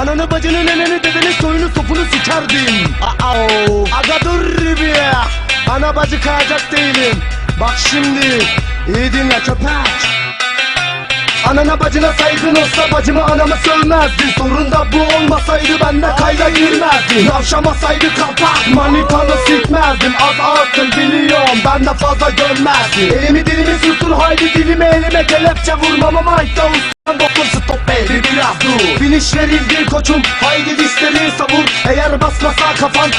Ananı bacını neneni dedeni soyunu sopunu sikerdim Aa, Aga dur bir Ana bacı kayacak değilim. Bak şimdi iyi dinle köpek. Anana bacına saygın olsa bacıma anamı sövmezdin Sorun da bu olmasaydı ben de kayda girmezdim. Yavşamasaydı kapak manitanı sikmezdim Az ağıttın biliyorum ben de fazla gömmezdim. Elimi dilimi sustur haydi dilime elime kelepçe vurmam ama ayda ustan dokun baby biraz dur Finish verildi koçum haydi dişleri savur Eğer basmasa kafan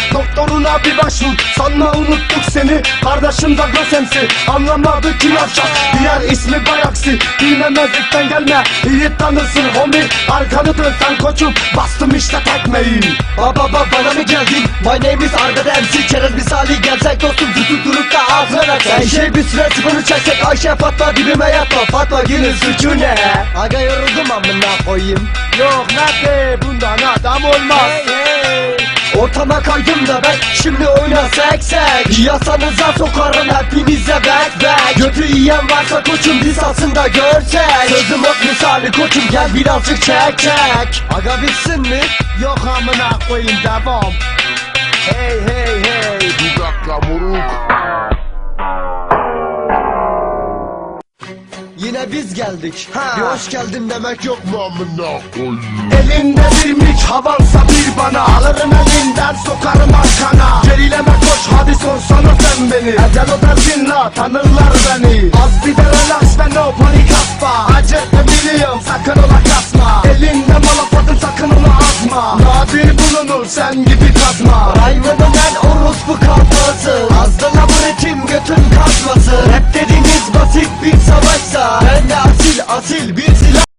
doktoruna bir başvur Sanma unuttuk seni. Kardeşim Douglas MC Anlamadı ki yavşak diğer ismi Bayaksi Bilmemezlikten gelme. İyi tanırsın homie Arkanı dön sen koçum. Bastım işte tekmeyi. Baba baba bana mı geldin? My name is Arda MC Çerez misali gelsek dostum. Tutup durup da ağzına Sen şey bir süre sıfırı çeksek Ayşe Fatma dibime yatma. Fatma günün suçu ne? Aga yoruldum amına koyayım. Yok nerede? Bundan adam olmaz. Hey hey Ortama kaydım da ben şimdi oyna sek sek Yasanıza sokarım hepinize back back Götü yiyen varsa koçum biz aslında görsek Sözüm ok misali koçum gel birazcık çek çek Aga bitsin mi? Yok amına koyayım devam Hey hey hey Bir dakika moruk. Yine biz geldik ha. Bir hoş geldin demek yok mu? Amına koyayım. Elinde bir mik havansa bana. Alırım elinden sokarım arkana. Gerileme koş hadi sorsana sen beni. Ecel o da zinla tanırlar beni. Az bir de relax ve no panik asla Acele biliyorum sakın ola kasma. Elinde malafatın sakın ona atma Nadir bulunur sen gibi kazma. Raymanın en orospu kafası. Azdana bu ritim götün kasması Rap dediğiniz basit bir savaşsa. Ben de asil asil bir silahçı